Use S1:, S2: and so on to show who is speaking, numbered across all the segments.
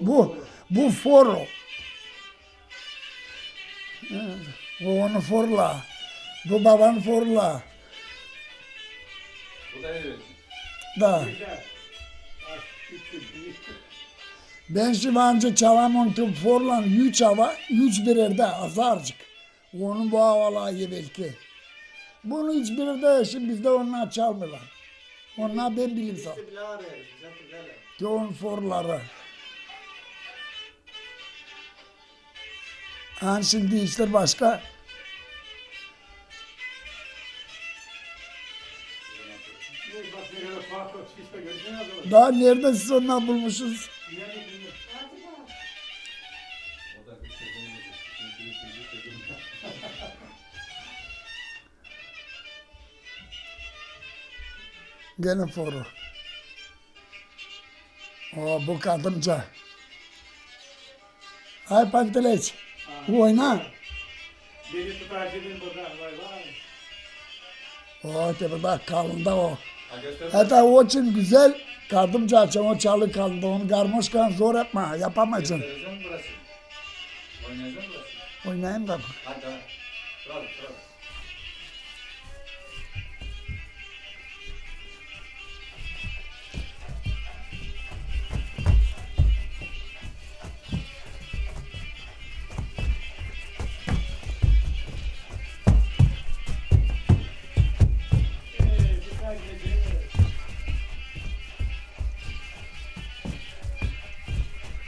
S1: Bu bu foro. Bu onu forla. Bu baban forla.
S2: Bu da evet.
S1: Da. Ben şimdi anca çalamam ki forlan yüç hava, yüç birerde azarcık. Onun bu havalayı belki. Bunu hiçbiri de şimdi bizde onlar çalmıyorlar. Onlar ben bilim sal. Yoğun forları. Ha şimdi işler başka. Daha nerede siz onlar bulmuşsunuz? Gene foru. O bu kadınca. Hay panteleç. Oyna.
S3: Beni tutacağım burada vay vay.
S1: O tabi bak kalında o. Hatta o için güzel kardımca açan o çalı kaldı. Onu garmoşkan zor yapma. Yapamayacaksın.
S2: Oynayacağım burası?
S1: Oynayayım da.
S2: Hadi hadi. Bravo bravo.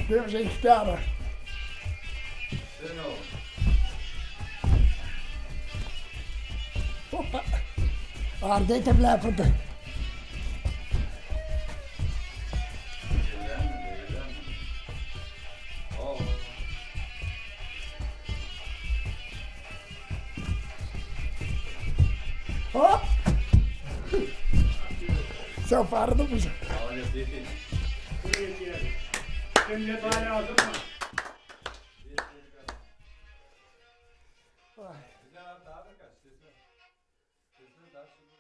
S2: Deus espera.
S1: Hoppa. Arbetet blir på
S2: Seu faro do bicho. Olha,
S1: Hop. Sen farını mı?
S2: Hadi zeytin.
S3: Buraya diyelim. Şimdi daha lazım mı?
S2: Güzel abi daha da kaç. Sesini. Sesini daha şimdi.